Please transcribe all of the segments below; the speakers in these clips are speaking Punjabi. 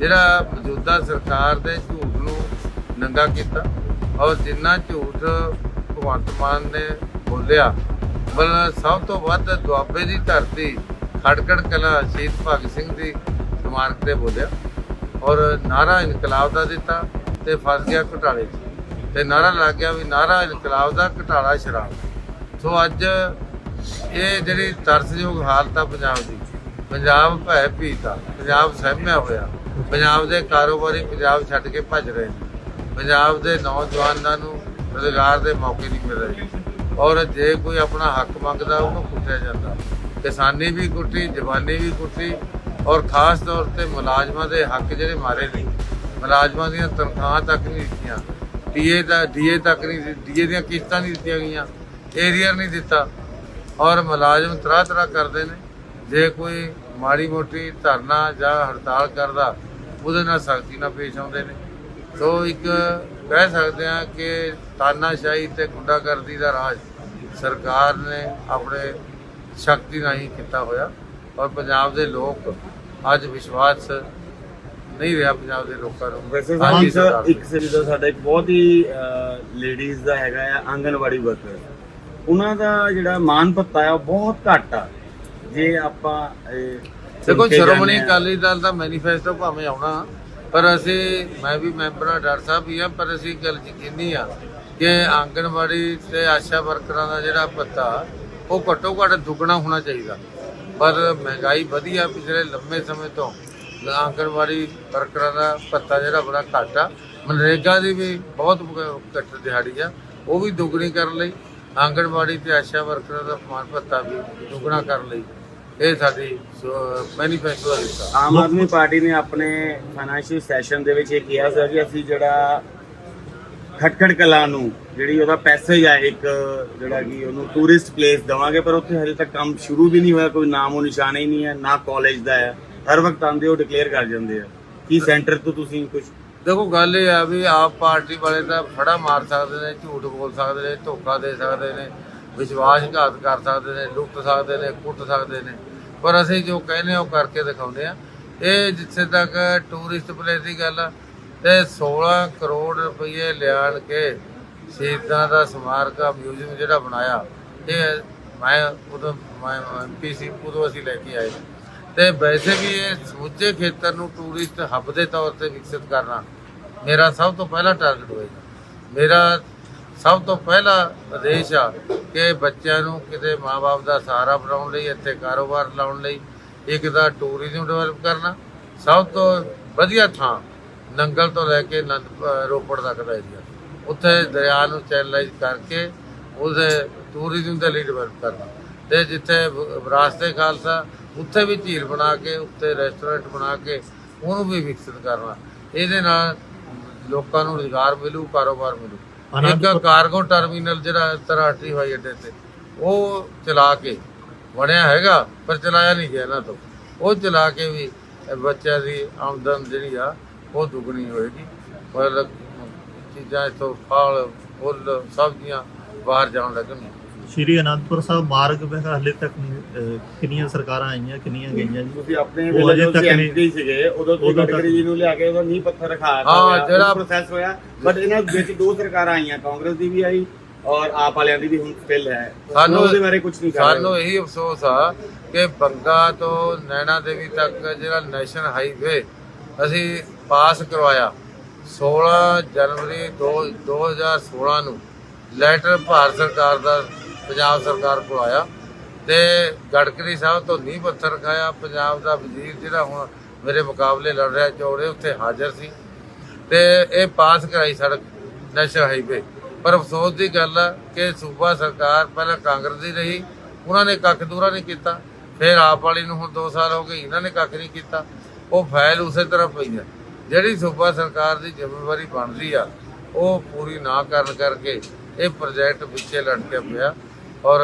ਜਿਹੜਾ ਮੌਜੂਦਾ ਸਰਕਾਰ ਦੇ ਝੂਠ ਨੂੰ ਨੰਗਾ ਕੀਤਾ ਔਰ ਜਿੰਨਾ ਝੂਠ ਭਗਵੰਤ ਮਾਨ ਨੇ ਬੋਲਿਆ ਬਲ ਸਭ ਤੋਂ ਵੱਧ ਦੁਆਬੇ ਦੀ ਧਰਤੀ ਖੜਕੜ ਕਲਾ ਸ਼ਹੀਦ ਭਗਤ ਸਿੰਘ ਦੀ ਸਮਾਰਕ ਤੇ ਬੋਲਿਆ ਔਰ ਨਾਰਾ ਇਨਕਲਾਬ ਦਾ ਦਿੱਤਾ ਤੇ ਫਸ ਗਿਆ ਘੁਟਾਲੇ 'ਚ। ਤੇ ਨਾਰਾ ਲੱਗ ਗਿਆ ਵੀ ਨਾਰਾ ਇਨਕਲਾਬ ਦਾ ਘਟਾਲਾ ਸ਼ਰਾਬ। ਸੋ ਅੱਜ ਇਹ ਜਿਹੜੀ ਤਰਸਯੋਗ ਹਾਲਤ ਆ ਪੰਜਾਬ ਦੀ, ਪੰਜਾਬ ਭੈ ਭੀਤਾ ਪੰਜਾਬ ਸਹਿਮਿਆ ਹੋਇਆ। ਪੰਜਾਬ ਦੇ ਕਾਰੋਬਾਰੀ ਪੰਜਾਬ ਛੱਡ ਕੇ ਭੱਜ ਰਹੇ ਨੇ। ਪੰਜਾਬ ਦੇ ਨੌਜਵਾਨਾਂ ਨੂੰ ਰੁਜ਼ਗਾਰ ਦੇ ਮੌਕੇ ਨਹੀਂ ਮਿਲ ਰਹੇ। ਔਰ ਜੇ ਕੋਈ ਆਪਣਾ ਹੱਕ ਮੰਗਦਾ, ਉਹਨੂੰ ਕੁੱਟਿਆ ਜਾਂਦਾ। ਕਿਸਾਨੀ ਵੀ ਕੁੱਟੀ, ਜਵਾਨੀ ਵੀ ਕੁੱਟੀ, ਔਰ ਖਾਸ ਤੌਰ ਤੇ ਮੁਲਾਜ਼ਮਾਂ ਦੇ ਹੱਕ ਜਿਹੜੇ ਮਾਰੇ ਨੇ। ਮੁਲਾਜ਼ਮਾਂ ਦੀਆਂ ਤਨਖਾਹਾਂ ਤੱਕ ਨਹੀਂ ਦਿੱਤੀਆਂ। ਡੀਏ ਦਾ, ਡੀਏ ਤੱਕ ਨਹੀਂ ਡੀਏ ਦੀਆਂ ਕਿਸ਼ਤਾਂ ਨਹੀਂ ਦਿੱਤੀਆਂ ਗਈਆਂ। ਏਰੀਅਰ ਨਹੀਂ ਦਿੱਤਾ। ਔਰ ਮੁਲਾਜ਼ਮ ਤਰ੍ਹਾਂ ਤਰ੍ਹਾਂ ਕਰਦੇ ਨੇ। ਜੇ ਕੋਈ ਮਾੜੀ ਮੋਟੀ ਧਰਨਾ ਜਾਂ ਹੜਤਾਲ ਕਰਦਾ ਉਹਦੇ ਨਾਲ ਸਖਤੀ ਨਾਲ ਪੇਸ਼ ਆਉਂਦੇ ਨੇ। ਸੋ ਇੱਕ ਕਹਿ ਸਕਦੇ ਹਾਂ ਕਿ ਤਾਨਾਸ਼ਾਹੀ ਤੇ ਗੁੰਡਾਗਰਦੀ ਦਾ ਰਾਜ ਸਰਕਾਰ ਨੇ ਆਪਣੇ ਸ਼ਕਤੀ ਨਾਲ ਹੀ ਕੀਤਾ ਹੋਇਆ। ਔਰ ਪੰਜਾਬ ਦੇ ਲੋਕ ਅੱਜ ਵਿਸ਼ਵਾਸ ਨਹੀਂ ਰਿਹਾ ਪੰਜਾਬ ਦੇ ਲੋਕਾਂ ਨੂੰ। ਵੈਸੇ ਦੀ ਸਾਹਿਬ ਤੇ। ਇੱਕ ਸੇ ਜਦੋਂ ਸਾਡਾ ਇੱਕ ਬਹੁਤ ਹੀ ਲੇਡੀਜ਼ ਦਾ ਹੈਗਾ ਆ ਆਂਗਨਵਾੜੀ ਵਰਕਰ ਉਹਨਾਂ ਦਾ ਜਿਹੜਾ ਮਾਨ ਭੱਤਾ ਆ ਉਹ ਬਹੁਤ ਘੱਟ ਆ। ਜੇ ਆਪਾਂ ਇਹ, ਦੇਖੋ ਸ਼੍ਰੋਮਣੀ। ਅਕਾਲੀ ਦਲ ਦਾ ਮੈਨੀਫੈਸਟੋ ਭਾਵੇਂ ਆਉਣਾ ਪਰ ਅਸੀਂ ਮੈਂ ਵੀ ਮੈਂਬਰ ਆ ਡਾਕਟਰ ਸਾਹਿਬ ਵੀ ਆ ਪਰ ਅਸੀਂ ਗੱਲ ਯਕੀਨੀ ਆ ਕਿ ਆਂਗਣਵਾੜੀ ਤੇ ਆਸ਼ਾ ਵਰਕਰਾਂ ਦਾ ਜਿਹੜਾ ਭੱਤਾ ਉਹ ਘੱਟੋ ਘੱਟ ਦੁੱਗਣਾ ਹੋਣਾ ਚਾਹੀਦਾ। ਪਰ ਮਹਿੰਗਾਈ ਵਧੀਆ ਪਿਛਲੇ ਲੰਮੇ ਸਮੇਂ ਤੋਂ ਆਂਗਣਵਾੜੀ ਵਰਕਰਾਂ ਦਾ ਭੱਤਾ ਜਿਹੜਾ ਬੜਾ ਘੱਟ ਆ। ਮਨਰੇਗਾ ਦੀ ਵੀ ਬਹੁਤ ਘੱਟ ਦਿਹਾੜੀ ਆ ਉਹ ਵੀ ਦੁੱਗਣੀ ਕਰਨ ਲਈ ਆਂਗਣਵਾੜੀ ਤੇ ਆਸ਼ਾ ਵਰਕਰਾਂ ਦਾ ਸਮਾਨ ਭੱਤਾ ਵੀ ਦੁੱਗਣਾ ਕਰਨ ਲਈ। ਇਹ ਸਾਡੀ ਮੈਨੀਫੈਸਟੋ ਦਾ ਹਿੱਸਾ। ਆਮ ਆਦਮੀ ਪਾਰਟੀ ਨੇ ਆਪਣੇ ਫਾਈਨੈਂਸ਼ੀਅਲ ਸੈਸ਼ਨ ਦੇ ਵਿੱਚ ਇਹ ਕਿਹਾ ਸੀ ਕਿ ਅਸੀਂ ਜਿਹੜਾ ਖਟਖੜ ਕਲਾ ਨੂੰ ਜਿਹੜੀ ਉਹਦਾ ਪੈਸੇਜ ਆ ਇੱਕ ਜਿਹੜਾ ਕਿ ਉਹਨੂੰ ਟੂਰਿਸਟ ਪਲੇਸ ਦਵਾਂਗੇ ਪਰ ਉੱਥੇ ਹਜੇ ਤੱਕ ਕੰਮ ਸ਼ੁਰੂ ਵੀ ਨਹੀਂ ਹੋਇਆ ਕੋਈ ਨਾਮ ਉਹ ਨਿਸ਼ਾਨ ਹੀ ਨਹੀਂ ਹੈ ਨਾ ਕਾਲਜ ਦਾ ਹੈ। ਹਰ ਵਕਤ ਆਉਂਦੇ ਉਹ ਡਿਕਲੇਅਰ ਕਰ ਜਾਂਦੇ ਆ। ਕੀ ਸੈਂਟਰ ਤੋਂ ਤੁਸੀਂ ਕੁਝ ਦੇਖੋ ਗੱਲ ਇਹ ਆ ਵੀ ਆਪ ਪਾਰਟੀ ਵਾਲੇ ਤਾਂ ਫੜਾ ਮਾਰ ਸਕਦੇ ਨੇ ਝੂਠ ਬੋਲ ਸਕਦੇ ਨੇ ਧੋਖਾ ਦੇ ਸਕਦੇ ਨੇ ਵਿਸ਼ਵਾਸਘਾਤ ਕਰ ਸਕਦੇ ਨੇ ਲੁੱਟ ਸਕਦੇ ਨੇ ਕੁੱਟ ਸਕਦੇ ਨੇ। ਪਰ ਅਸੀਂ ਜੋ ਕਹਿੰਦੇ ਆ, ਉਹ ਕਰਕੇ ਦਿਖਾਉਂਦੇ ਆ। ਇਹ ਜਿੱਥੇ ਤੱਕ ਟੂਰਿਸਟ ਪਲੇਸ ਦੀ ਗੱਲ ਆ, ਤੇ 16 ਕਰੋੜ ਰੁਪਏ ਲਿਆਣ ਕੇ ਸ਼ਹੀਦਾਂ ਦਾ ਸਮਾਰਕ ਆ, ਮਿਊਜ਼ੀਅਮ ਜਿਹੜਾ ਬਣਾਇਆ, ਇਹ ਮੈਂ ਉਦੋਂ, ਮੈਂ ਐਮਪੀ ਸੀ, ਉਦੋਂ ਅਸੀਂ ਲੈ ਕੇ ਆਏ। ਤੇ ਵੈਸੇ ਵੀ ਇਹ ਸਮੁੱਚੇ ਖੇਤਰ ਨੂੰ ਟੂਰਿਸਟ ਹੱਬ ਦੇ ਤੌਰ ਤੇ ਵਿਕਸਿਤ ਕਰਨਾ ਮੇਰਾ ਸਭ ਤੋਂ ਪਹਿਲਾ ਟਾਰਗੇਟ ਹੋਏਗਾ। ਮੇਰਾ ਸਭ ਤੋਂ ਪਹਿਲਾ ਉਦੇਸ਼ ਆ ਕਿ ਬੱਚਿਆਂ ਨੂੰ ਕਿਤੇ ਮਾਪੇ ਦਾ ਸਹਾਰਾ ਬਣਾਉਣ ਲਈ, ਇੱਥੇ ਕਾਰੋਬਾਰ ਲਾਉਣ ਲਈ, ਇੱਕ ਤਾਂ ਟੂਰਿਜ਼ਮ ਡਿਵੈਲਪ ਕਰਨਾ, ਸਭ ਤੋਂ ਵਧੀਆ ਥਾਂ ਨੰਗਲ ਤੋਂ ਲੈ ਕੇ ਨੰਦ ਰੋਪੜ ਤੱਕ ਦਾ ਏਰੀਆ ਉੱਥੇ ਦਰਿਆ ਨੂੰ ਚੈਨਲਾਈਜ਼ ਕਰਕੇ ਉਹਦੇ ਟੂਰਿਜ਼ਮ ਦੇ ਲਈ ਡਿਵੈਲਪ ਕਰਨਾ। ਤੇ ਜਿੱਥੇ ਵਿਰਾਸਤੇ ਖਾਲਸਾ, ਉੱਥੇ ਵੀ ਝੀਲ ਬਣਾ ਕੇ ਉੱਤੇ ਰੈਸਟੋਰੈਂਟ ਬਣਾ ਕੇ, ਉਹਨੂੰ ਵੀ ਵਿਕਸਿਤ ਕਰਨਾ। ਇਹਦੇ ਨਾਲ ਲੋਕਾਂ ਨੂੰ ਰੁਜ਼ਗਾਰ ਮਿਲੂ, ਕਾਰੋਬਾਰ ਮਿਲੂ। ਇੱਕ ਕਾਰਗੋ ਟਰਮੀਨਲ ਜਿਹੜਾ ਅੰਤਰਰਾਸ਼ਟਰੀ ਹਵਾਈ ਅੱਡੇ ਤੇ ਉਹ ਚਲਾ ਕੇ ਬਣਿਆ ਹੈਗਾ ਪਰ ਚਲਾਇਆ ਨਹੀਂ ਗਿਆ ਇਹਨਾਂ ਤੋਂ। ਉਹ ਚਲਾ ਕੇ ਵੀ ਬੱਚਿਆਂ ਦੀ ਆਮਦਨ ਜਿਹੜੀ ਆ ਉਹ ਦੁੱਗਣੀ ਹੋਏਗੀ। ਪਰ ਚੀਜ਼ਾਂ ਇਥੋਂ ਫਲ ਫੁੱਲ ਸਬਜ਼ੀਆਂ ਬਾਹਰ ਜਾਣ ਲੱਗਣਗੀਆਂ। ਸ਼੍ਰੀ ਅਨੰਦਪੁਰ ਸਾਹਿਬ ਮਾਰਗ ਮੈਂ ਕਿਹਾ ਹਾਲੇ ਤੱਕ ਨਹੀਂ ਅਹ, ਕਿੰਨੀਆਂ ਸਰਕਾਰਾਂ ਆਈਆਂ ਕਿੰਨੀਆਂ ਗਈਆਂ ਜੀ? ਤੁਸੀਂ ਆਪਣੇ ਉਹ ਵੇਲੇ ਅਜੇ ਜਦੋਂ ਤੱਕ ਤੁਸੀਂ ਨਹੀਂ- ਐਮਪੀ ਸੀਗੇ ਉਦੋਂ ਤੁਸੀਂ ਉਦੋਂ ਤੱਕ- ਗਡਕਰੀ ਜੀ ਨੂੰ ਲਿਆ ਕੇ ਉਹਦਾ ਨੀਂਹ ਪੱਥਰ ਰਖਾਇਆ ਹਾਂ, ਜਿਹੜਾ- ਪ੍ਰੋਸੈਸ ਹੋਇਆ। ਬਟ ਇਹਨਾਂ ਵਿੱਚ ਦੋ ਸਰਕਾਰਾਂ ਆਈਆਂ ਕਾਂਗਰਸ ਦੀ ਵੀ ਆਈ ਔਰ ਆਪ ਵਾਲਿਆਂ ਦੀ ਵੀ ਹੁਣ ਸਟਿਲ ਹੈ। ਸਾਨੂੰ- ਉਹਦੇ ਬਾਰੇ ਕੁਝ ਨਹੀਂ ਕਰ ਰਹੇ। ਸਾਨੂੰ ਇਹੀ ਅਫਸੋਸ ਆ ਕਿ ਬੰਗਾ ਤੋਂ ਨੈਣਾ ਦੇਵੀ ਤੱਕ ਜਿਹੜਾ ਨੈਸ਼ਨਲ ਹਾਈਵੇ ਅਸੀਂ ਪਾਸ ਕਰਵਾਇਆ 16 ਜਨਵਰੀ ਦੋ- 2016 ਨੂੰ। ਲੈਟਰ ਭਾਰਤ ਸਰਕਾਰ ਦਾ ਪੰਜਾਬ ਸਰਕਾਰ ਕੋਲ ਆਇਆ ਤੇ ਗੜਕਰੀ ਸਾਹਿਬ ਤੋਂ ਨੀਂਹ ਪੱਥਰ ਖਾਇਆ। ਪੰਜਾਬ ਦਾ ਵਜ਼ੀਰ ਜਿਹੜਾ ਹੁਣ ਮੇਰੇ ਮੁਕਾਬਲੇ ਲੜ ਰਿਹਾ ਚੌੜੇ ਉੱਥੇ ਹਾਜ਼ਰ ਸੀ। ਤੇ ਇਹ ਪਾਸ ਕਰਾਈ ਸੜਕ, ਨੈਸ਼ਨਲ ਹਾਈਵੇ। ਪਰ ਅਫਸੋਸ ਦੀ ਗੱਲ ਆ ਕਿ ਸੂਬਾ ਸਰਕਾਰ ਪਹਿਲਾਂ ਕਾਂਗਰਸ ਦੀ ਰਹੀ, ਉਹਨਾਂ ਨੇ ਕੱਖ ਦੂਰਾ ਨਹੀਂ ਕੀਤਾ। ਫਿਰ ਆਪ ਵਾਲੀ ਨੂੰ ਹੁਣ 2 ਸਾਲ ਹੋ ਗਏ, ਇਹਨਾਂ ਨੇ ਕੱਖ ਨਹੀਂ ਕੀਤਾ। ਉਹ ਫਾਈਲ ਉਸੇ ਤਰ੍ਹਾਂ ਪਈ ਆ। ਜਿਹੜੀ ਸੂਬਾ ਸਰਕਾਰ ਦੀ ਜ਼ਿੰਮੇਵਾਰੀ ਬਣਦੀ ਆ, ਉਹ ਪੂਰੀ ਨਾ ਕਰਨ ਕਰਕੇ ਇਹ ਪ੍ਰੋਜੈਕਟ ਪਿੱਛੇ ਲਟਕਿਆ ਪਿਆ। ਔਰ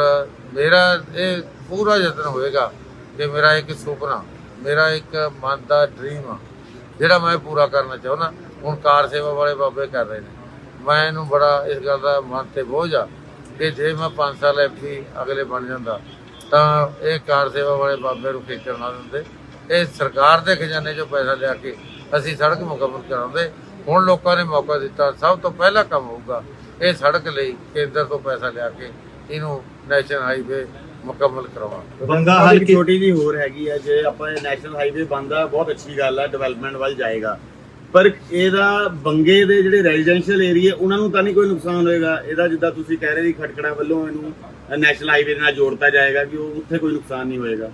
ਮੇਰਾ ਇਹ ਪੂਰਾ ਯਤਨ ਹੋਏਗਾ ਕਿ ਮੇਰਾ ਇੱਕ ਸੁਪਨਾ, ਮੇਰਾ ਇੱਕ ਮਨ ਦਾ ਡ੍ਰੀਮ ਆ, ਜਿਹੜਾ ਮੈਂ ਪੂਰਾ ਕਰਨਾ ਚਾਹੁੰਦਾ। ਹੁਣ ਕਾਰ ਸੇਵਾ ਵਾਲੇ ਬਾਬੇ ਕਰ ਰਹੇ ਨੇ। ਮੈਂ ਇਹਨੂੰ ਬੜਾ, ਇਸ ਗੱਲ ਦਾ ਮਨ ਤੇ ਬੋਝ ਆ ਕਿ ਜੇ ਮੈਂ 5 ਸਾਲ ਐਮਪੀ ਅਗਲੇ ਬਣ ਜਾਂਦਾ, ਤਾਂ ਇਹ ਕਾਰ ਸੇਵਾ ਵਾਲੇ ਬਾਬੇ ਨੂੰ ਖੇਚਰ ਨਾ ਦਿੰਦੇ। ਇਹ ਸਰਕਾਰ ਦੇ ਖਜ਼ਾਨੇ 'ਚੋਂ ਪੈਸਾ ਲਿਆ ਕੇ ਅਸੀਂ ਸੜਕ ਮੁਕੰਮਲ ਕਰਾਉਂਦੇ। ਹੁਣ ਲੋਕਾਂ ਨੇ ਮੌਕਾ ਦਿੱਤਾ, ਸਭ ਤੋਂ ਪਹਿਲਾ ਕੰਮ ਹੋਊਗਾ ਇਹ ਸੜਕ ਲਈ ਕੇਂਦਰ ਤੋਂ ਪੈਸਾ ਲਿਆ ਕੇ ਇਹਨੂੰ ਨੈਸ਼ਨਲ ਹਾਈਵੇ ਮੁਕੰਮਲ ਕਰਵਾਉਣਾ। ਬੰਗਾ ਇੱਕ ਹਲਕੇ ਛੋਟੀ ਜੀ ਹੋਰ ਹੈਗੀ ਹੈ ਜੇ ਆਪਾਂ ਇਹ ਨੈਸ਼ਨਲ ਹਾਈਵੇ ਬੰਦਾ ਬਹੁਤ ਅੱਛੀ ਗੱਲ ਹੈ ਡਿਵੈਲਪਮੈਂਟ ਵੱਲ ਜਾਏਗਾ। ਪਰ ਇਹਦਾ ਬੰਗੇ ਦੇ ਜਿਹੜੇ ਰੈਜ਼ੀਡੈਂਸ਼ੀਅਲ ਏਰੀਆ ਉਹਨਾਂ ਨੂੰ ਤਾਂ ਨਹੀਂ ਕੋਈ ਨੁਕਸਾਨ ਹੋਏਗਾ। ਇਹਦਾ ਜਿੱਦਾਂ ਤੁਸੀਂ ਕਹਿ ਰਹੇ ਸੀ ਖਟਕੜਾ ਵੱਲੋਂ ਇਹਨੂੰ ਨੈਸ਼ਨਲ ਹਾਈਵੇ ਨਾਲ ਜੋੜਤਾ ਜਾਏਗਾ ਕਿ ਉਹ ਉੱਥੇ ਕੋਈ ਨੁਕਸਾਨ ਨਹੀਂ ਹੋਏਗਾ।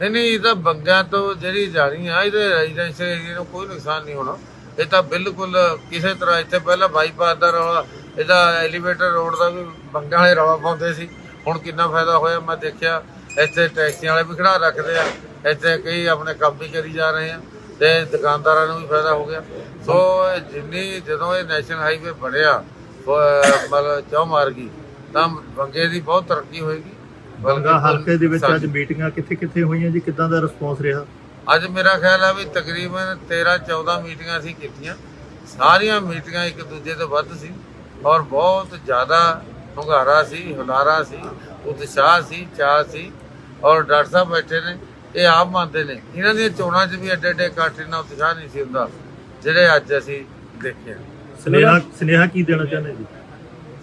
ਨਹੀਂ ਨਹੀਂ ਇਹ ਤਾਂ ਬੰਗਾਂ ਤੋਂ ਜਿਹੜੀ ਜਾਣੀ ਆ ਇਹਦੇ ਰੈਜ਼ੀਡੈਂਸ਼ੀਅਲ ਏਰੀਆ ਨੂੰ ਕੋਈ ਨੁਕਸਾਨ ਨਹੀਂ ਹੋਣਾ। ਇਹ ਤਾਂ ਬਿਲਕੁਲ ਕਿਸੇ ਤਰ੍ਹਾਂ ਇੱਥੇ ਪਹਿਲਾਂ ਬਾਈਪਾਸ ਦਾ ਰੌਲਾ ਇਹਦਾ ਐਲੀਵੇਟਰ ਰੋਡ ਦਾ ਵੀ ਬੰਗਾਂ ਵਾਲੇ ਰੌਲਾ ਪਾਉਂਦੇ ਸੀ। ਹੁਣ ਕਿੰਨਾ ਫਾਇਦਾ ਹੋਇਆ ਮੈਂ ਦੇਖਿਆ ਇੱਥੇ ਟੈਕਸੀਆਂ ਵਾਲੇ ਵੀ ਖੜਾ ਰੱਖਦੇ ਆ। ਇੱਥੇ ਕਈ ਆਪਣੇ ਕੰਮ ਵੀ ਕਰੀ ਜਾ ਰਹੇ ਆ ਤੇ ਦੁਕਾਨਦਾਰਾਂ ਨੂੰ ਵੀ ਫਾਇਦਾ ਹੋ ਗਿਆ। ਸੋ ਜਿੰਨੀ ਜਦੋਂ ਇਹ ਨੈਸ਼ਨਲ ਹਾਈਵੇ ਬਣਿਆ ਮਤਲਬ ਚੌ ਮਾਰਗੀ ਤਾਂ ਬੰਗੇ ਦੀ ਬਹੁਤ ਤਰੱਕੀ ਹੋਏਗੀ। ਬੰਗਾ ਹਲਕੇ ਦੇ ਵਿੱਚ ਅੱਜ ਮੀਟਿੰਗਾਂ ਕਿੱਥੇ ਕਿੱਥੇ ਹੋਈਆਂ ਜੀ? ਕਿੱਦਾਂ ਦਾ ਰਿਸਪੌਂਸ ਰਿਹਾ? ਅੱਜ ਮੇਰਾ ਖਿਆਲ ਆ ਵੀ ਤਕਰੀਬਨ 13 14 ਮੀਟਿੰਗਾਂ ਸੀ ਕੀਤੀਆਂ। ਸਾਰੀਆਂ ਮੀਟਿੰਗਾਂ ਇੱਕ ਦੂਜੇ ਤੋਂ ਵੱਧ ਸੀ। ਔਰ ਬਹੁਤ ਜ਼ਿਆਦਾ ਹੁੰਗਾਰਾ ਸੀ ਹੁਲਾਰਾ ਸੀ ਉਤਸ਼ਾਹ ਸੀ ਚਾਹ ਸੀ। ਔਰ ਡਾਕਟਰ ਸਾਹਿਬ ਬੈਠੇ ਨੇ ਇਹ ਆਪ ਮੰਨਦੇ ਨੇ। ਇਹਨਾਂ ਦੀਆਂ ਚੋਣਾਂ 'ਚ ਵੀ ਐਡੇ ਐਡੇ ਇਕੱਠ ਨਾਲ ਉਤਸ਼ਾਹ ਨਹੀਂ ਸੀ ਹੁੰਦਾ ਜਿਹੜੇ ਅੱਜ ਅਸੀਂ ਦੇਖੇ ਆ। ਸੁਨੇਹਾ ਸੁਨੇਹਾ ਕੀ ਦੇਣਾ ਚਾਹੁੰਦੇ ਜੀ?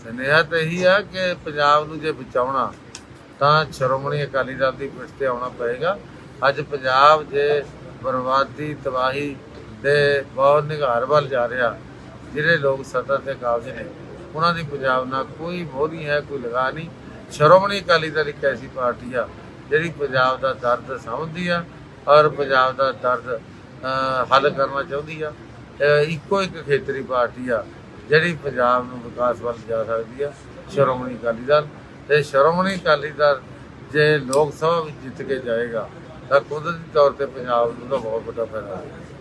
ਸੁਨੇਹਾ ਤਾਂ ਇਹੀ ਆ ਕਿ ਪੰਜਾਬ ਨੂੰ ਜੇ ਬਚਾਉਣਾ ਤਾਂ ਸ਼੍ਰੋਮਣੀ ਅਕਾਲੀ ਦਲ ਦੀ ਪਿੱਠ ਤੇ ਆਉਣਾ ਪਏਗਾ। ਅੱਜ ਪੰਜਾਬ ਜੇ ਬਰਬਾਦੀ ਤਬਾਹੀ ਤੇ ਬਹੁਤ ਨਿਘਾਰ ਵੱਲ ਜਾ ਰਿਹਾ ਜਿਹੜੇ ਲੋਕ ਸੱਤਾ ਤੇ ਕਾਬਜ ਨੇ, ਉਹਨਾਂ ਦੀ ਪੰਜਾਬ ਨਾਲ ਕੋਈ ਮੋਹ ਨਹੀਂ ਹੈ, ਕੋਈ ਲਗਾ ਨਹੀਂ। ਸ਼੍ਰੋਮਣੀ ਅਕਾਲੀ ਦਲ ਇੱਕ ਐਸੀ ਪਾਰਟੀ ਆ, ਜਿਹੜੀ ਪੰਜਾਬ ਦਾ ਦਰਦ ਸਮਝਦੀ ਆ ਔਰ ਪੰਜਾਬ ਦਾ ਦਰਦ ਹੱਲ ਕਰਨਾ ਚਾਹੁੰਦੀ ਆ। ਇੱਕੋ ਇੱਕ ਖੇਤਰੀ ਪਾਰਟੀ ਆ, ਜਿਹੜੀ ਪੰਜਾਬ ਨੂੰ ਵਿਕਾਸ ਵੱਲ ਜਾ ਸਕਦੀ ਆ, ਸ਼੍ਰੋਮਣੀ ਅਕਾਲੀ ਦਲ। ਤੇ ਸ਼੍ਰੋਮਣੀ ਅਕਾਲੀ ਦਲ ਜੇ ਲੋਕ ਸਭਾ ਵਿੱਚ ਜਿੱਤ ਕੇ ਜਾਏਗਾ, ਤਾਂ ਕੁਦਰਤੀ ਤੌਰ ਤੇ ਪੰਜਾਬ ਨੂੰ ਤਾਂ ਬਹੁਤ ਵੱਡਾ ਫਾਇਦਾ ਹੋਵੇਗਾ